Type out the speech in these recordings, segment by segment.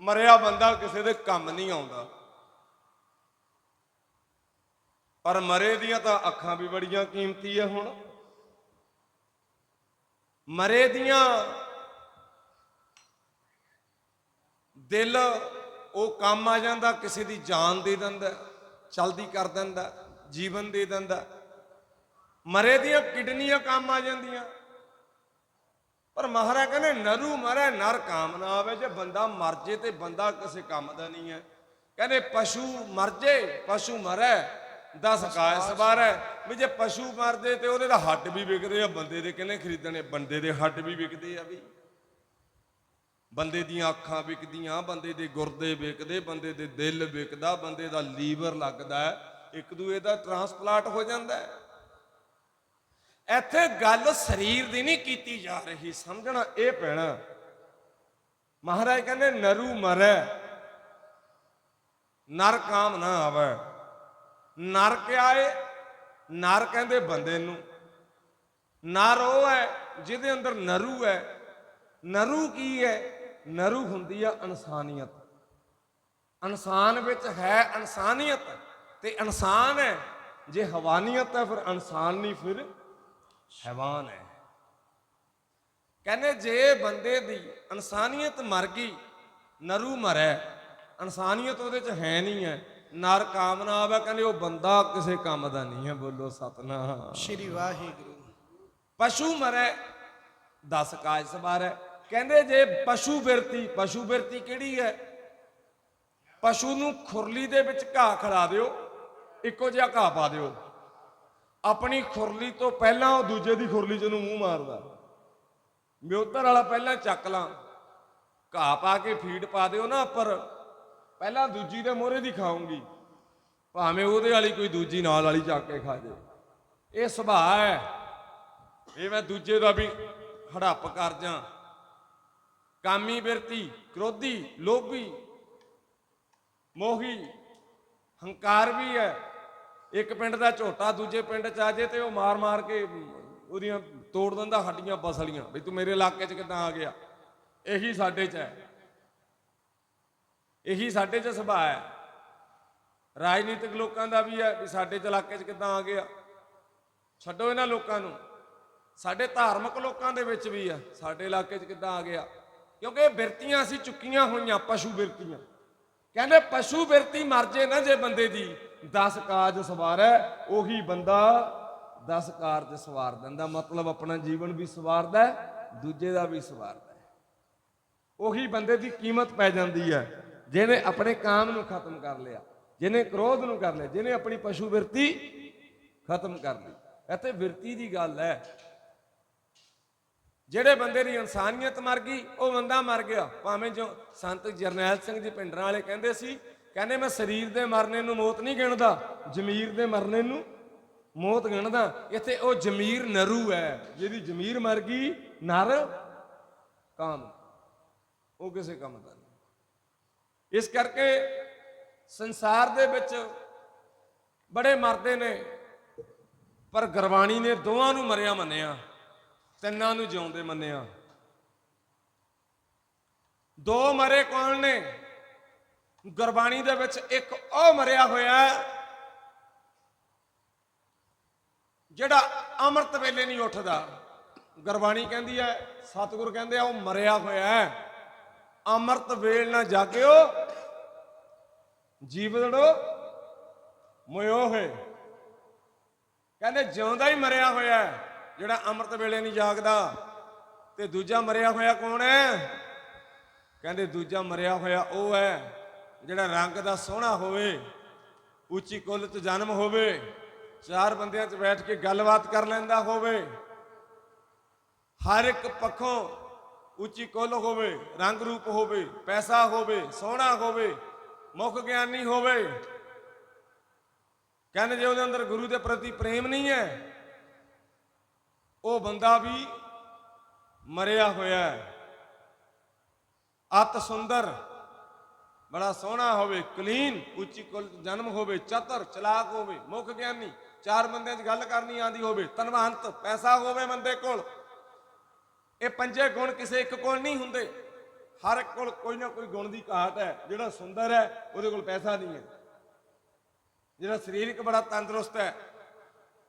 ਮਰਿਆ ਬੰਦਾ ਕਿਸੇ ਦੇ ਕੰਮ ਨਹੀਂ ਆਉਂਦਾ। ਪਰ ਮਰੇ ਦੀਆਂ ਤਾਂ ਅੱਖਾਂ ਵੀ ਬੜੀਆਂ ਕੀਮਤੀ ਆ ਹੁਣ। ਮਰੇ ਦੀਆਂ ਦਿਲ, ਉਹ ਕੰਮ ਆ ਜਾਂਦਾ, ਕਿਸੇ ਦੀ ਜਾਨ ਦੇ ਦਿੰਦਾ, ਚਲਦੀ ਕਰ ਦਿੰਦਾ, ਜੀਵਨ ਦੇ ਦਿੰਦਾ। ਮਰੇ ਦੀਆਂ ਕਿਡਨੀਆਂ ਕੰਮ ਆ ਜਾਂਦੀਆਂ। ਪਰ ਮਹਾਰਾਜ ਕਹਿੰਦੇ, ਨਰੂ ਮਰੇ ਨਰ ਕਾਮ ਨਾ ਆਵੇ, ਜੇ ਬੰਦਾ ਮਰ ਜੇ ਤੇ ਬੰਦਾ ਕਿਸੇ ਕੰਮ ਦਾ ਨਹੀਂ ਹੈ। ਕਹਿੰਦੇ, ਪਸ਼ੂ ਮਰ ਜੇ, ਪਸ਼ੂ ਮਰੇ, ਦਸ ਕਾਇ ਸਵਾਰੈ। ਵੀ ਜੇ ਪਸ਼ੂ ਮਰ ਜੇ ਤੇ ਉਹਦੇ ਦਾ ਹੱਡ ਵੀ ਵਿਕਦੇ ਆ, ਬੰਦੇ ਦੇ ਕਿਹਨੇ ਖਰੀਦਣੇ, ਬੰਦੇ ਦੇ ਹੱਡ ਵੀ ਵਿਕਦੇ ਆ ਵੀ। ਬੰਦੇ ਦੀਆਂ ਅੱਖਾਂ ਵਿਕਦੀਆਂ, ਬੰਦੇ ਦੇ ਗੁਰਦੇ ਵਿਕਦੇ, ਬੰਦੇ ਦੇ ਦਿਲ ਵਿਕਦਾ, ਬੰਦੇ ਦਾ ਲੀਵਰ ਲੱਗਦਾ, ਇੱਕ ਦੂਏ ਦਾ ਟਰਾਂਸਪਲਾਂਟ ਹੋ ਜਾਂਦਾ ਹੈ। ਇੱਥੇ ਗੱਲ ਸਰੀਰ ਦੀ ਨਹੀਂ ਕੀਤੀ ਜਾ ਰਹੀ, ਸਮਝਣਾ ਇਹ ਪੈਣਾ। ਮਹਾਰਾਜ ਕਹਿੰਦੇ, ਨਰੂ ਮਰੈ, ਨਰ ਕਾਮ ਨਾ ਆਵੇ। ਨਰ ਕਿਆ ਏ ਨਰ ਕਹਿੰਦੇ ਬੰਦੇ ਨੂੰ। ਨਰ ਉਹ ਹੈ ਜਿਹਦੇ ਅੰਦਰ ਨਰੂ ਹੈ। ਨਰੂ ਕੀ ਹੈ? ਨਰੂ ਹੁੰਦੀ ਆ ਇਨਸਾਨੀਅਤ। ਇਨਸਾਨ ਵਿੱਚ ਹੈ ਇਨਸਾਨੀਅਤ ਤੇ ਇਨਸਾਨ ਹੈ। ਜੇ ਹਵਾਨੀਅਤ ਹੈ, ਫਿਰ ਇਨਸਾਨ ਨਹੀਂ, ਫਿਰ ਹੈਵਾਨ ਹੈ। ਕਹਿੰਦੇ ਜੇ ਬੰਦੇ ਦੀ ਇਨਸਾਨੀਅਤ ਮਰ ਗਈ ਨਰੂ ਮਰੈ। ਇਨਸਾਨੀਅਤ ਉਹਦੇ ਚ ਹੈ ਨਹੀਂ ਹੈ। ਨਰ ਕਾਮਨਾ ਆਵੇ ਕਹਿੰਦੇ ਉਹ ਬੰਦਾ ਕਿਸੇ ਕੰਮ ਦਾ ਨਹੀਂ ਹੈ ਬੋਲੋ ਸਤਨਾਮ। ਸ਼੍ਰੀ ਵਾਹਿਗੁਰੂ। ਪਸ਼ੂ ਮਰੈ 10 ਕਾਜ ਸਵਾਰੈ। ਕਹਿੰਦੇ ਜੇ ਪਸ਼ੂ ਬਿਰਤੀ ਪਸ਼ੂ ਬਿਰਤੀ ਕਿਹੜੀ ਹੈ? ਪਸ਼ੂ ਨੂੰ ਖੁਰਲੀ ਦੇ ਵਿੱਚ ਘਾਹ ਖੜਾ ਦਿਓ ਇੱਕੋ ਜਿਹਾ ਘਾਹ ਪਾ ਦਿਓ। ਆਪਣੀ ਖੁਰਲੀ ਤੋਂ ਪਹਿਲਾਂ ਉਹ ਦੂਜੇ ਦੀ ਖੁਰਲੀ 'ਚ ਨੂੰ ਮੂੰਹ ਮਾਰਦਾ। ਵੀ ਵਾਲਾ ਪਹਿਲਾਂ ਚੱਕ ਲਾਂ। ਘਾਹ ਪਾ ਕੇ ਫੀਡ ਪਾ ਦਿਓ ਨਾ ਉੱਪਰ। ਪਹਿਲਾਂ ਦੂਜੀ ਦੇ ਮੋਹਰੇ ਦੀ ਖਾਉਂਗੀ ਭਾਵੇਂ ਉਹਦੇ ਵਾਲੀ ਕੋਈ ਦੂਜੀ ਨਾਲ ਵਾਲੀ ਚੱਕ ਕੇ ਖਾ ਜੇ। ਇਹ ਸੁਭਾਅ ਹੈ। ਇਹ ਮੈਂ ਦੂਜੇ ਦਾ ਵੀ ਹੜੱਪ ਕਰ ਜਾਂ। ਕਾਮੀ ਬਿਰਤੀ, ਕ੍ਰੋਧੀ, ਲੋਭੀ, ਮੋਹੀ, ਹੰਕਾਰ ਵੀ ਹੈ। ਇੱਕ ਪਿੰਡ ਦਾ ਝੋਟਾ, ਦੂਜੇ ਪਿੰਡ ਚ ਆ ਜੇ ਤੇ ਉਹ ਮਾਰ ਮਾਰ ਕੇ ਉਹਦੀਆਂ ਤੋੜ ਦਿੰਦਾ, ਹੱਡੀਆਂ ਬਸਲੀਆਂ ਵੀ ਤੂੰ ਮੇਰੇ ਇਲਾਕੇ ਚ ਕਿੱਦਾਂ ਆ ਗਿਆ? ਇਹੀ ਸਾਡੇ ਚ ਹੈ। ਇਹੀ ਸਾਡੇ ਚ ਸੁਭਾਅ ਹੈ। ਰਾਜਨੀਤਿਕ ਲੋਕਾਂ ਦਾ ਵੀ ਹੈ ਵੀ ਸਾਡੇ ਚ ਇਲਾਕੇ ਚ ਕਿੱਦਾਂ ਆ ਗਿਆ। ਛੱਡੋ ਇਹਨਾਂ ਲੋਕਾਂ ਨੂੰ। ਸਾਡੇ ਧਾਰਮਿਕ ਲੋਕਾਂ ਦੇ ਵਿੱਚ ਵੀ ਆ ਸਾਡੇ ਇਲਾਕੇ 'ਚ ਕਿੱਦਾਂ ਆ ਗਿਆ। ਕਿਉਂਕਿ ਇਹ ਬਿਰਤੀਆਂ ਅਸੀਂ ਚੁੱਕੀਆਂ ਹੋਈਆਂ, ਪਸ਼ੂ ਬਿਰਤੀਆਂ। ਕਹਿੰਦੇ ਪਸ਼ੂ ਬਿਰਤੀ ਮਰ ਜੇ ਨਾ ਜੇ ਬੰਦੇ ਦੀ। 10 ਕਾਜ ਸਵਾਰੈ, ਉਹੀ ਬੰਦਾ 10 ਕਾਰਜ ਸਵਾਰ ਦਿੰਦਾ। ਮਤਲਬ ਆਪਣਾ ਜੀਵਨ ਵੀ ਸਵਾਰਦਾ ਦੂਜੇ ਦਾ ਵੀ ਸਵਾਰਦਾ ਉਹੀ ਬੰਦੇ ਦੀ ਕੀਮਤ ਪੈ ਜਾਂਦੀ ਹੈ, ਜਿਹਨੇ ਆਪਣੇ ਕਾਮ ਨੂੰ ਖਤਮ ਕਰ ਲਿਆ, ਜਿਹਨੇ ਕ੍ਰੋਧ ਨੂੰ ਕਰ ਲਿਆ, ਜਿਹਨੇ ਆਪਣੀ ਪਸ਼ੂ ਬਿਰਤੀ ਖਤਮ ਕਰ ਲਈ। ਇੱਥੇ ਬਿਰਤੀ ਦੀ ਗੱਲ ਹੈ। ਜਿਹੜੇ ਬੰਦੇ ਦੀ ਇਨਸਾਨੀਅਤ ਮਰ ਗਈ, ਉਹ ਬੰਦਾ ਮਰ ਗਿਆ। ਭਾਵੇਂ ਜੋ ਸੰਤ ਜਰਨੈਲ ਸਿੰਘ ਜੀ ਪਿੰਡਰਾਂ ਵਾਲੇ ਕਹਿੰਦੇ ਸੀ ਕਹਿੰਦੇ ਮੈਂ ਸਰੀਰ ਦੇ ਮਰਨੇ ਨੂੰ ਮੌਤ ਨਹੀਂ ਗਿਣਦਾ, ਜ਼ਮੀਰ ਦੇ ਮਰਨੇ ਨੂੰ ਮੌਤ ਗਿਣਦਾ। ਇੱਥੇ ਉਹ ਜ਼ਮੀਰ ਨਰੂ ਹੈ, ਜਿਹਦੀ ਜ਼ਮੀਰ ਮਰ ਗਈ, ਨਰ ਕਾਮ। ਉਹ ਕਿਸੇ ਕੰਮ ਦਾ ਨਹੀਂ। ਇਸ ਕਰਕੇ ਸੰਸਾਰ ਦੇ ਵਿੱਚ ਬੜੇ ਮਰਦੇ ਨੇ, ਪਰ ਗੁਰਬਾਣੀ ਨੇ ਦੋਵਾਂ ਨੂੰ ਮਰਿਆ ਮੰਨਿਆ, ਤਿੰਨਾਂ ਨੂੰ ਜਿਉਂਦੇ ਮੰਨਿਆ। ਦੋ ਮਰੇ ਕੌਣ ਨੇ? ਗੁਰਬਾਣੀ ਦੇ ਵਿੱਚ ਇੱਕ ਉਹ ਮਰਿਆ ਹੋਇਆ ਜਿਹੜਾ ਅੰਮ੍ਰਿਤ ਵੇਲੇ ਨਹੀਂ ਉੱਠਦਾ। ਗੁਰਬਾਣੀ ਕਹਿੰਦੀ ਹੈ, ਸਤਿਗੁਰ ਕਹਿੰਦੇ ਆ, ਉਹ ਮਰਿਆ ਹੋਇਆ ਹੈ। ਅੰਮ੍ਰਿਤ ਵੇਲ ਨਾ ਜਾਗਿਓ ਜੀਵੜੋ ਮੋਇਓ ਹੋਏ। ਕਹਿੰਦੇ ਜਿਉਂਦਾ ਹੀ ਮਰਿਆ ਹੋਇਆ ਜਿਹੜਾ ਅੰਮ੍ਰਿਤ ਵੇਲੇ ਨਹੀਂ ਜਾਗਦਾ। ਤੇ ਦੂਜਾ ਮਰਿਆ ਹੋਇਆ ਕੌਣ ਹੈ? ਕਹਿੰਦੇ ਦੂਜਾ ਮਰਿਆ ਹੋਇਆ ਉਹ ਹੈ ਜਿਹੜਾ ਰੰਗ ਦਾ ਸੋਹਣਾ ਹੋਵੇ, ਉੱਚੀ ਕੁੱਲ ਤੋਂ ਜਨਮ ਹੋਵੇ, ਚਾਰ ਬੰਦਿਆਂ 'ਚ ਬੈਠ ਕੇ ਗੱਲਬਾਤ ਕਰ ਲੈਂਦਾ ਹੋਵੇ, ਹਰ ਇੱਕ ਪੱਖੋਂ ਉੱਚੀ ਕੁੱਲ ਹੋਵੇ, ਰੰਗ ਰੂਪ ਹੋਵੇ, ਪੈਸਾ ਹੋਵੇ, ਸੋਹਣਾ ਹੋਵੇ, ਮੁੱਖ ਗਿਆਨੀ ਹੋਵੇ, ਕਹਿੰਦੇ ਜੇ ਉਹਦੇ ਅੰਦਰ ਗੁਰੂ ਦੇ ਪ੍ਰਤੀ ਪ੍ਰੇਮ ਨਹੀਂ ਹੈ, ਉਹ ਬੰਦਾ ਵੀ ਮਰਿਆ ਹੋਇਆ ਹੈ। ਅਤ ਸੁੰਦਰ ਬੜਾ ਸੋਹਣਾ ਹੋਵੇ, ਕਲੀਨ, ਉੱਚੀ ਕੁਲ ਜਨਮ ਹੋਵੇ, ਚਤਰ, ਚਲਾਕ ਹੋਵੇ, ਮੁੱਖ ਗਿਆਨੀ, ਚਾਰ ਬੰਦਿਆਂ 'ਚ ਗੱਲ ਕਰਨੀ ਆਂਦੀ ਹੋਵੇ, ਧਨਵੰਤ, ਪੈਸਾ ਹੋਵੇ ਬੰਦੇ ਕੋਲ। ਇਹ ਪੰਜੇ ਗੁਣ ਕਿਸੇ ਇੱਕ ਕੋਲ ਨਹੀਂ ਹੁੰਦੇ। ਹਰ ਇੱਕ ਕੋਲ ਕੋਈ ਨਾ ਕੋਈ ਗੁਣ ਦੀ ਘਾਟ ਹੈ। ਜਿਹੜਾ ਸੁੰਦਰ ਹੈ, ਉਹਦੇ ਕੋਲ ਪੈਸਾ ਨਹੀਂ ਹੈ। ਜਿਹੜਾ ਸਰੀਰਕ ਬੜਾ ਤੰਦਰੁਸਤ ਹੈ,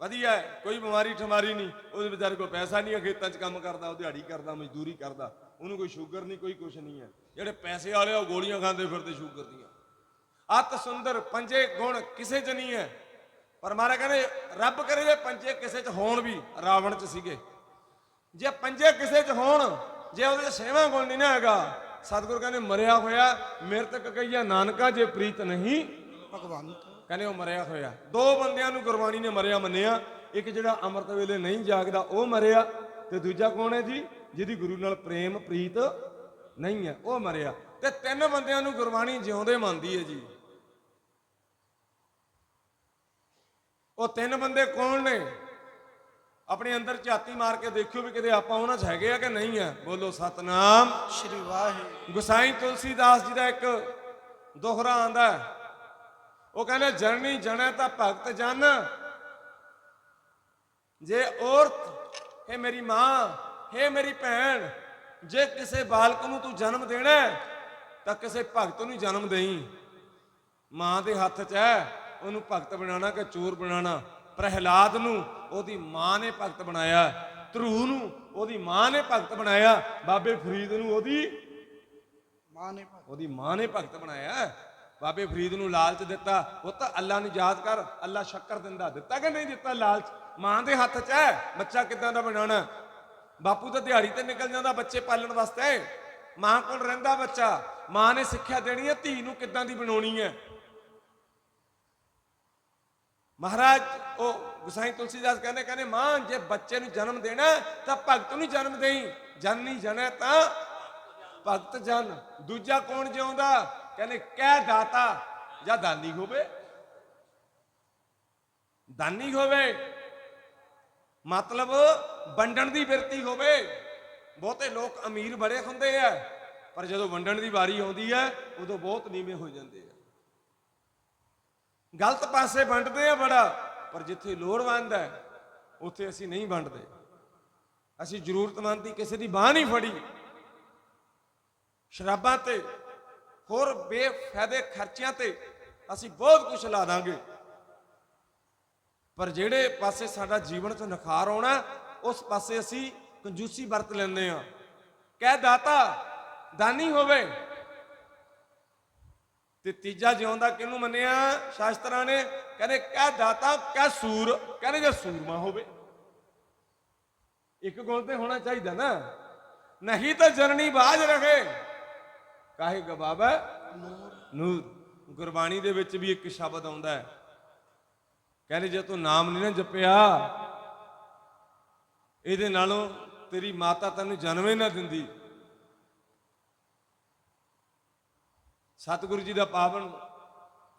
ਵਧੀਆ ਹੈ, ਕੋਈ ਬਿਮਾਰੀ ਠਮਾਰੀ ਨਹੀਂ, ਉਹਦੇ ਵਿਚਾਰੇ ਕੋਲ ਪੈਸਾ ਨਹੀਂ ਹੈ, ਖੇਤਾਂ 'ਚ ਕੰਮ ਕਰਦਾ, ਉਹ ਦਿਹਾੜੀ ਕਰਦਾ, ਮਜ਼ਦੂਰੀ ਕਰਦਾ। ਉਹਨੂੰ ਕੋਈ ਸ਼ੂਗਰ ਨਹੀਂ ਕੋਈ ਕੁਛ ਨਹੀਂ ਹੈ। ਜਿਹੜੇ ਪੈਸੇ ਵਾਲੇ ਉਹ ਗੋਲੀਆਂ ਖਾਂਦੇ ਫਿਰਦੇ ਸ਼ੂਗਰ ਦੀਆਂ। ਅਤ ਸੁੰਦਰ ਪੰਜੇ ਗੁਣ ਕਿਸੇ 'ਚ ਨਹੀਂ ਹੈ। ਪਰ ਮਾਰਾ ਕਹਿੰਦੇ ਰੱਬ ਕਰੇ ਜੇ ਪੰਜੇ ਕਿਸੇ 'ਚ ਹੋਣ ਵੀ ਰਾਵਣ 'ਚ ਸੀਗੇ। ਜੇ ਪੰਜੇ ਕਿਸੇ 'ਚ ਹੋਣ ਜੇ ਉਹਦੇ 'ਚ ਛੇਵਾਂ ਗੁਣ ਨਹੀਂ ਨਾ ਹੈਗਾ ਸਤਿਗੁਰ ਕਹਿੰਦੇ ਮਰਿਆ ਹੋਇਆ ਮੇਰੇ ਤੱਕ ਕਹੀਆ ਨਾਨਕਾ ਜੇ ਪ੍ਰੀਤ ਨਹੀਂ ਭਗਵੰਤ ਕਹਿੰਦੇ ਉਹ ਮਰਿਆ ਹੋਇਆ। ਦੋ ਬੰਦਿਆਂ ਨੂੰ ਗੁਰਬਾਣੀ ਨੇ ਮਰਿਆ ਮੰਨਿਆ ਇੱਕ ਜਿਹੜਾ ਅੰਮ੍ਰਿਤ ਵੇਲੇ ਨਹੀਂ ਜਾਗਦਾ ਉਹ ਮਰਿਆ ਤੇ ਦੂਜਾ ਕੌਣ ਹੈ ਜੀ? ਜਿਹਦੀ ਗੁਰੂ ਨਾਲ ਪ੍ਰੇਮ ਪ੍ਰੀਤ ਨਹੀਂ ਹੈ ਉਹ ਮਰਿਆ। ਤੇ ਤਿੰਨ ਬੰਦਿਆਂ ਨੂੰ ਗੁਰਬਾਣੀ ਜਿਉਂਦੇ ਮੰਨਦੀ ਹੈ ਜੀ। ਉਹ ਤਿੰਨ ਬੰਦੇ ਕੌਣ ਨੇ? ਆਪਣੇ ਅੰਦਰ ਝਾਤੀ ਮਾਰ ਕੇ ਦੇਖਿਓ ਵੀ ਕਿਤੇ ਆਪਾਂ ਉਹਨਾਂ 'ਚ ਹੈਗੇ ਆ ਕਿ ਨਹੀਂ ਆ। ਬੋਲੋ ਸਤਨਾਮ। ਸ਼੍ਰੀ ਵਾਹਿਗੁਰੂ। ਗੁਸਾਈ ਤੁਲਸੀਦਾਸ ਜੀ ਦਾ ਇੱਕ ਦੋਹਰਾ ਆਂਦਾ। ਉਹ ਕਹਿੰਦੇ ਜਨਨੀ ਜਣੈ ਤਾਂ ਭਗਤ ਜਨ। ਜੇ ਔਰਤ ਹੈ ਮੇਰੀ ਮਾਂ ਹੈ ਮੇਰੀ ਭੈਣ ਜੇ ਕਿਸੇ ਬਾਲਕ ਨੂੰ ਤੂੰ ਜਨਮ ਦੇਣਾ ਤਾਂ ਕਿਸੇ ਭਗਤ ਨੂੰ ਜਨਮ ਦੇਈ। ਮਾਂ ਦੇ ਹੱਥ 'ਚ ਹੈ ਉਹਨੂੰ ਭਗਤ ਬਣਾਉਣਾ ਕਿ ਚੋਰ ਬਣਾਉਣਾ। ਪ੍ਰਹਿਲਾਦ ਨੂੰ ਉਹਦੀ ਮਾਂ ਨੇ ਭਗਤ ਬਣਾਇਆ। ਧਰੂ ਨੂੰ ਉਹਦੀ ਮਾਂ ਨੇ ਭਗਤ ਬਣਾਇਆ। ਬਾਬੇ ਫਰੀਦ ਨੂੰ ਉਹਦੀ ਮਾਂ ਨੇ ਉਹਦੀ ਮਾਂ ਨੇ ਭਗਤ ਬਣਾਇਆ। ਬਾਬੇ ਫਰੀਦ ਨੂੰ ਲਾਲਚ ਦਿੱਤਾ। ਉਹ ਤਾਂ ਅੱਲਾ ਨੂੰ ਯਾਦ ਕਰ ਅੱਲਾ ਸ਼ੱਕਰ ਦਿੰਦਾ। ਦਿੱਤਾ ਕਿ ਨਹੀਂ ਦਿੱਤਾ ਲਾਲਚ? ਮਾਂ ਦੇ ਹੱਥ 'ਚ ਹੈ। ਬੱਚਾ ਕਿੱਦਾਂ ਦਾ ਬਣਾਉਣਾ? ਬਾਪੂ ਤਾਂ ਦਿਹਾੜੀ ਤੇ ਨਿਕਲ ਜਾਂਦਾ, ਬੱਚੇ ਪਾਲਣ ਵਾਸਤੇ। ਮਾਂ ਕੋਲ ਰਹਿੰਦਾ ਬੱਚਾ, ਮਾਂ ਨੇ ਸਿੱਖਿਆ ਦੇਣੀ ਹੈ, ਧੀ ਨੂੰ ਕਿੱਦਾਂ ਦੀ ਬਣਾਉਣੀ ਹੈ? ਮਹਾਰਾਜ, ਉਹ ਗੁਸਾਈ ਤੁਲਸੀਦਾਸ ਕਹਿੰਦੇ ਕਹਿੰਦੇ, ਮਾਂ, ਜੇ ਬੱਚੇ ਨੂੰ ਜਨਮ ਦੇਣਾ ਤਾਂ ਭਗਤ ਨੂੰ ਜਨਮ ਦੇਈ। ਜਨਨੀ ਜਨੈ ਤਾਂ ਭਗਤ ਜਨ। ਦੂਜਾ ਕੌਣ ਜਿਉਂਦਾ? ਕਹਿੰਦੇ, ਕਹਿ ਦਾਤਾ। ਜਾਂ ਦਾਨੀ ਹੋਵੇ? ਦਾਨੀ ਹੋਵੇ। ਮਤਲਬ ਵੰਡਣ ਦੀ ਬਿਰਤੀ ਹੋਵੇ। ਬਹੁਤੇ ਲੋਕ ਅਮੀਰ ਬੜੇ ਹੁੰਦੇ ਆ, ਪਰ ਜਦੋਂ ਵੰਡਣ ਦੀ ਵਾਰੀ ਆਉਂਦੀ ਹੈ ਉਦੋਂ ਬਹੁਤ ਨੀਵੇਂ ਹੋ ਜਾਂਦੇ ਆ। ਗਲਤ ਪਾਸੇ ਵੰਡਦੇ ਆ ਬੜਾ, ਪਰ ਜਿੱਥੇ ਲੋੜਵੰਦ ਹੈ, ਉੱਥੇ ਅਸੀਂ ਨਹੀਂ ਵੰਡਦੇ। ਅਸੀਂ ਜ਼ਰੂਰਤਮੰਦ ਦੀ ਕਿਸੇ ਦੀ ਬਾਹ ਨਹੀਂ ਫੜੀ। ਸ਼ਰਾਬਾਂ ਤੇ, ਹੋਰ ਬੇਫਾਇਦੇ ਖਰਚਿਆਂ ਤੇ ਅਸੀਂ ਬਹੁਤ ਕੁਝ ਲਾ ਦਾਂਗੇ। ਪਰ ਜਿਹੜੇ ਪਾਸੇ ਸਾਡਾ ਜੀਵਨ 'ਚ ਨਿਖਾਰ ਆਉਣਾ ਉਸ ਪਾਸੇ ਅਸੀਂ ਕੰਜੂਸੀ ਵਰਤ ਲੈਂਦੇ ਆ ਕਹਿ ਦਾਤਾ, ਦਾਨੀ ਹੋਵੇ। ਤੇ ਤੀਜਾ ਜਿਉਂਦਾ ਕਿਹਨੂੰ ਮੰਨਿਆ? ਸ਼ਾਸਤਰਾਂ ਨੇ। ਕਹਿੰਦੇ, ਕਹਿ ਦਾਤਾ, ਕਹਿ ਸੂਰ। ਕਹਿੰਦੇ, ਜੇ ਸੂਰਮਾ ਹੋਵੇ, ਇੱਕ ਗੁਣ ਤੇ ਹੋਣਾ ਚਾਹੀਦਾ ਨਾ। ਨਹੀਂ ਤਾਂ ਜਨਨੀ ਬਾਜ ਰਹੇ। ਕਾਹੇ ਗਵਾਬੈ ਨੂਰ। ਗੁਰਬਾਣੀ ਦੇ ਵਿੱਚ ਵੀ ਇੱਕ ਸ਼ਬਦ ਆਉਂਦਾ ਹੈ। ਕਹਿੰਦੇ, ਜੇ ਤੂੰ ਨਾਮ ਨਹੀਂ ਨਾ ਜਪਿਆ ਇਹਦੇ ਨਾਲੋਂ ਤੇਰੀ ਮਾਤਾ ਤੈਨੂੰ ਜਨਮ ਹੀ ਨਾ ਦਿੰਦੀ। ਸਤਿਗੁਰੂ ਜੀ ਦਾ ਪਾਵਨ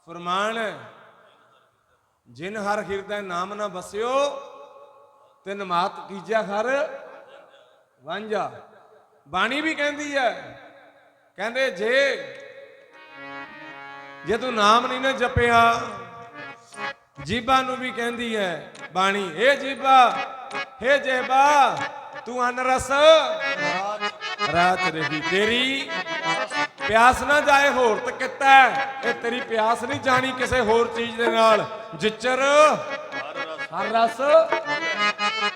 ਫਰਮਾਨ ਹੈ, ਜਿਨ ਹਰ ਹਿਰਦੈ ਨਾਮ ਨਾ ਬਸਿਓ ਤਿਨ ਮਾਤ ਕੀਜਾ ਹਰ ਵਾਂਝਾ। ਬਾਣੀ ਵੀ ਕਹਿੰਦੀ ਹੈ, ਕਹਿੰਦੇ ਜੇ ਜੇ ਤੂੰ ਨਾਮ ਨਹੀਂ ਨਾ ਜਪਿਆ, ਜੀਬਾ ਨੂੰ ਵੀ ਕਹਿੰਦੀ ਹੈ ਬਾਣੀ ਇਹ ਜੀਬਾ ਹੇ ਜੇਬਾ, ਤੂੰ ਅਨਰਸ ਰਾਤ ਰਹੀ ਤੇਰੀ। ਪਿਆਸ ਨਾ ਜਾਏ ਹੋਰ ਤੇ ਕਿਤਾ ਇਹ ਤੇਰੀ ਪਿਆਸ ਨਹੀਂ ਜਾਣੀ ਕਿਸੇ ਹੋਰ ਚੀਜ਼ ਦੇ ਨਾਲ। ਜਿੱਚਰ ਹਰ ਰਸ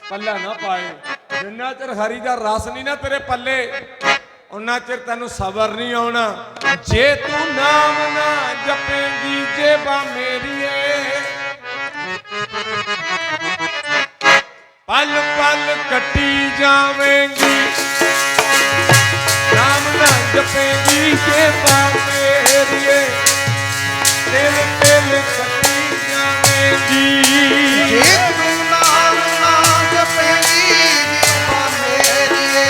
ਪੱਲਾ ਨਾ ਪਾਏ। ਜਿੰਨਾ ਚਿਰ ਹਰੀ ਦਾ ਰਸ ਨਹੀਂ ਨਾ ਤੇਰੇ ਪੱਲੇ ਉਹਨਾਂ ਚਿਰ ਤੈਨੂੰ ਸਬਰ ਨਹੀਂ ਆਉਣਾ। ਜੇ ਤੂੰ ਨਾਮ ਨਾ ਜਪੇਂਗੀ, ਜੇਬਾ ਮੇਰੀ ਪਲ ਪਲ ਕੱਟੀ ਜਾਵੇਂਗੀ। ਨਾਮ ਨਾ ਜਪੇਂਗੀ ਜੇਬਾ ਮੇਰੀਏ। ਦਿਲ ਦਿਲ ਕੱਟੀ ਜਾਵੇਂਗੀ। ਜੇ ਤੂੰ ਨਾਮ ਨਾ ਜਪੇਂਗੀ ਜੀਵਾ ਮੇਰੀਏ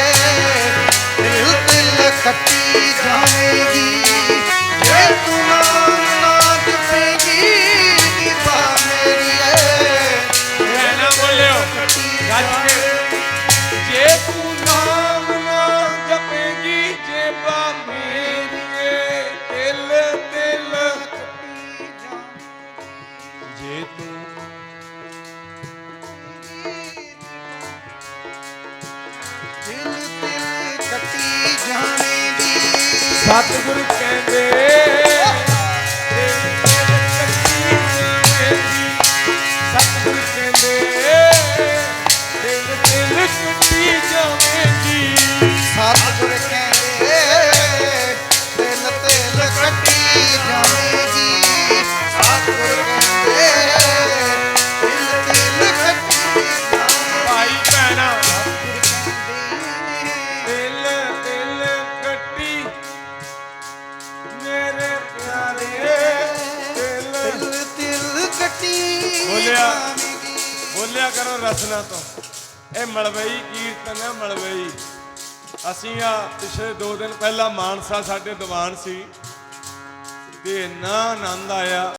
ਦਿਲ ਦਿਲ ਕੱਟੀ ਜਾਵੇਗੀ। ਸਤਿਗੁਰ ਬੋਲਿਆ ਕਰੋ ਰਸਨਾ ਤੋਂ? ਇਹ ਮਲਵਈ ਕੀਰਤਨ ਹੈ ਮਲਵਈ। ਅਸੀਂ ਆ ਪਿਛਲੇ 2 ਦਿਨ ਪਹਿਲਾਂ ਮਾਨਸਾ ਸਾਡੇ ਦੀਵਾਨ ਸੀ। ਤੇ ਇੰਨਾ ਆਨੰਦ ਆਇਆ।